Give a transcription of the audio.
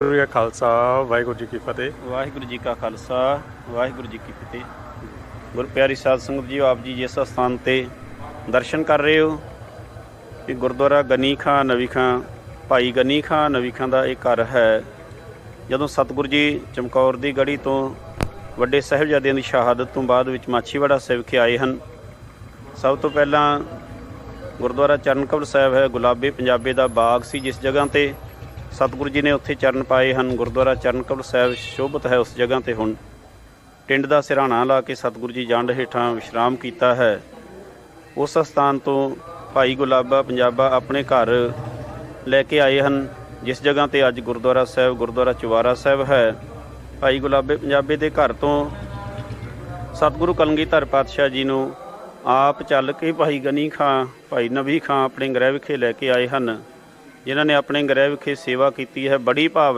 ਵਾਹਿਗੁਰੂ ਜੀ ਕਾ ਖਾਲਸਾ, ਵਾਹਿਗੁਰੂ ਜੀ ਕੀ ਫਤਿਹ। ਵਾਹਿਗੁਰੂ ਜੀ ਕਾ ਖਾਲਸਾ, ਵਾਹਿਗੁਰੂ ਜੀ ਕੀ ਫਤਿਹ। ਗੁਰਪਿਆਰੀ ਸਾਧ ਸੰਗਤ ਜੀ, ਆਪ ਜੀ ਜਿਸ ਸਥਾਨ ਤੇ ਦਰਸ਼ਨ ਕਰ ਰਹੇ ਹੋ, ਇਹ ਗੁਰਦੁਆਰਾ ਗਨੀ ਖਾਂ, ਨਵੀ ਖਾਂ, ਭਾਈ ਗਨੀ ਖਾਂ, ਨਵੀ ਖਾਂ ਦਾ ਇਹ ਘਰ ਹੈ। ਜਦੋਂ ਸਤਿਗੁਰੂ ਜੀ ਚਮਕੌਰ ਦੀ ਗੜੀ ਤੋਂ ਵੱਡੇ ਸਾਹਿਬਜ਼ਾਦਿਆਂ ਦੀ ਸ਼ਹਾਦਤ ਤੋਂ ਬਾਅਦ ਵਿੱਚ ਮਾਛੀਵਾੜਾ ਸਾਹਿਬ ਵਿਖੇ ਆਏ ਹਨ, ਸਭ ਤੋਂ ਪਹਿਲਾਂ ਗੁਰਦੁਆਰਾ ਚਰਨ ਚਰਨਕਮਲ ਸਾਹਿਬ ਹੈ, ਗੁਲਾਬੀ ਪੰਜਾਬੇ ਦਾ ਬਾਗ ਸੀ, ਜਿਸ ਜਗ੍ਹਾ ਤੇ ਸਤਿਗੁਰੂ ਜੀ ਨੇ ਉੱਥੇ ਚਰਨ ਪਾਏ ਹਨ, ਗੁਰਦੁਆਰਾ ਚਰਨ ਚਰਨਕਮਲ ਸਾਹਿਬ ਸ਼ੋਭਤ ਹੈ ਉਸ ਜਗ੍ਹਾ ਤੇ ਹੁਣ। ਟਿੰਡ ਦਾ ਸਿਰਹਾਣਾ ਲਾ ਕੇ ਸਤਿਗੁਰੂ ਜੀ ਜੰਡ ਹੇਠਾਂ ਵਿਸ਼ਰਾਮ ਕੀਤਾ ਹੈ। ਉਸ ਸਥਾਨ ਤੋਂ ਭਾਈ ਗੁਲਾਬਾ ਪੰਜਾਬਾ ਆਪਣੇ ਘਰ ਲੈ ਕੇ ਆਏ ਹਨ, ਜਿਸ ਜਗ੍ਹਾ ਤੇ ਅੱਜ ਗੁਰਦੁਆਰਾ ਸਾਹਿਬ, ਗੁਰਦੁਆਰਾ ਚੁਵਾਰਾ ਸਾਹਿਬ ਹੈ। ਭਾਈ ਗੁਲਾਬੇ ਪੰਜਾਬੇ ਦੇ ਘਰ ਤੋਂ ਸਤਿਗੁਰੂ ਕਲਗੀਧਰ ਪਾਤਸ਼ਾਹ ਜੀ ਨੂੰ ਆਪ ਚੱਲ ਕੇ ਭਾਈ ਗਨੀ ਖਾਂ, ਭਾਈ ਨਬੀ ਖਾਂ ਆਪਣੇ ਗ੍ਰਹਿ ਵਿਖੇ ਲੈ ਕੇ ਆਏ ਹਨ। ਜਿਨ੍ਹਾਂ ਨੇ ਆਪਣੇ ਗ੍ਰਹਿ ਵਿਖੇ ਸੇਵਾ ਕੀਤੀ ਹੈ ਬੜੀ ਭਾਵਨਾ